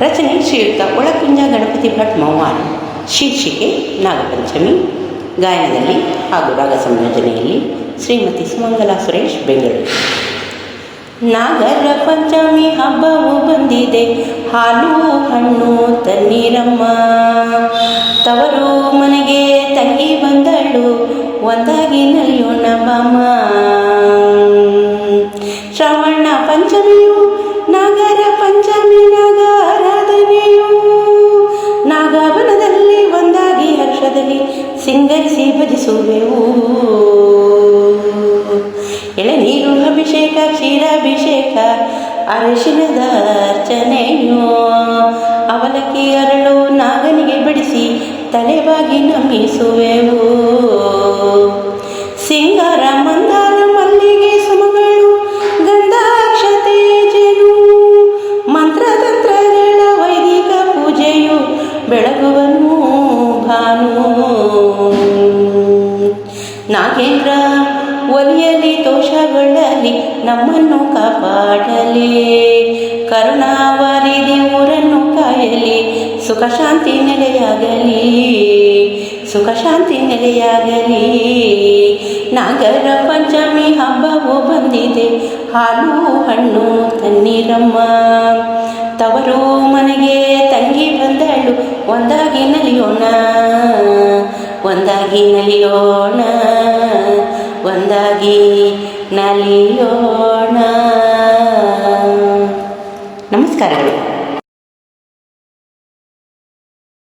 ರಚನೆ ಶ್ರೀಯುಕ್ತ ಒಳಕುಂಜ ಗಣಪತಿ ಭಟ್ ಮೌವಾನ್ ಶೀರ್ಷಿಕೆ ನಾಗಪಂಚಮಿ. ಗಾಯನದಲ್ಲಿ ಹಾಗೂ ರಾಗ ಸಂಯೋಜನೆಯಲ್ಲಿ ಶ್ರೀಮತಿ ಸುಮಂಗಲಾ ಸುರೇಶ್, ಬೆಂಗಳೂರು. ನಾಗರ ಪಂಚಮಿ ಹಬ್ಬವು ಬಂದಿದೆ. ಹಾಲು, ಹಣ್ಣು ತನ್ನೀರಮ್ಮ ತವರು ಮನೆಗೆ ತಂಗಿ ಬಂದಳು. ಒಂದಾಗಿ ನಲಿಯೋಣ ಬಾಮ ಶ್ರವಣ ಪಂಚಮಿಯು ನಾಗರ ಪಂಚಮಿ ನಾಗಾರಾಧನೆಯು ಎಳೆನೀರು ಅಭಿಷೇಕ ಕ್ಷೀರಾಭಿಷೇಕ ಅರಶಿನದ ಅರ್ಚನೆಯು. ಅವಲಕ್ಕಿ ಅರಳು ನಾಗನಿಗೆ ಬಿಡಿಸಿ ತಲೆಬಾಗಿ ನಮಿಸುವೆವು ಸಿಂಗಾರ ಮಂದಾರ ನಾಗೇಂದ್ರ, ಒಲಿಯಲಿ ದೋಷಗಳಲ್ಲಿ ನಮ್ಮನ್ನು ಕಾಪಾಡಲಿ. ಕರುಣಾವಾರಿ ಊರನ್ನು ಕಾಯಲಿ, ಸುಖ ಶಾಂತಿ ನೆಲೆಯಾಗಲಿ, ಸುಖ ಶಾಂತಿ ನೆಲೆಯಾಗಲಿ. ನಾಗರ ಪಂಚಮಿ ಹಬ್ಬವು ಬಂದಿದೆ, ಹಾಲು, ಹಣ್ಣು, ತಣ್ಣೀರಮ್ಮ. ತವರು ಮನೆಗೆ ತಂಗಿ ಬಂದಳು, ಒಂದಾಗಿ ನಲಿಯೋಣ ಒಂದಾಗಿ ನಲಿಯೋಣ. ಒಂದಾಗಿ ನಲಿಯೋಣ. ನಮಸ್ಕಾರಗಳು.